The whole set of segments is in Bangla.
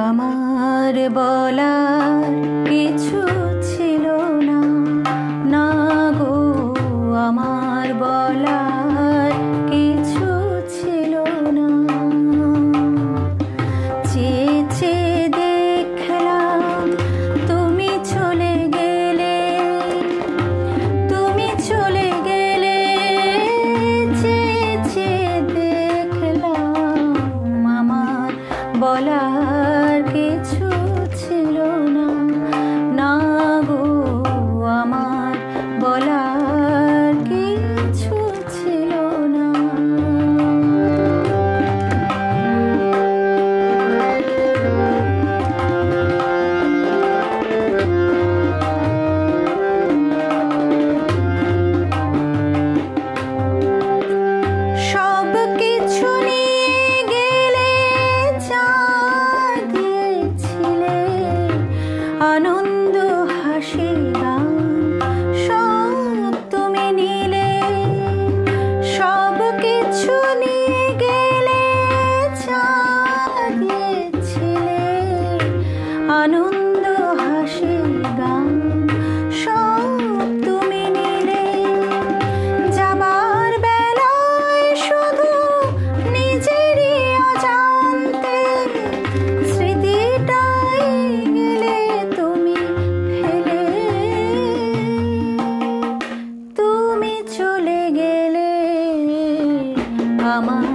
আমার বলার কিছু আনন্দ হাসি গান তুমি নিলে। নিয়ে গেলে আনন্দ হাসি গান আমার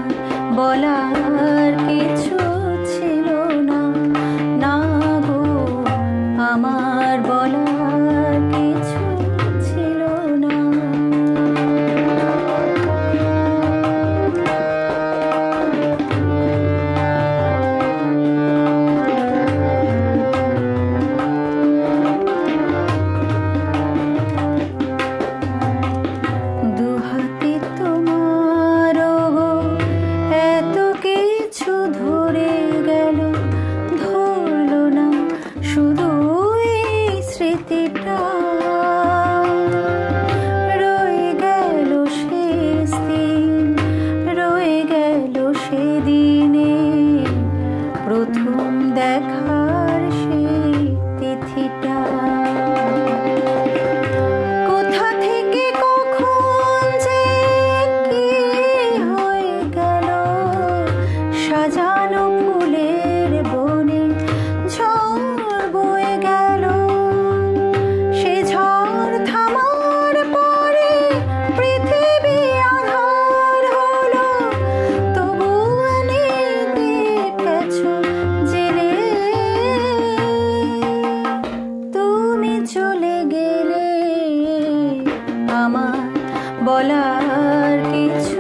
বলার কিছু প্রথম দেখা আমার বলার কিছু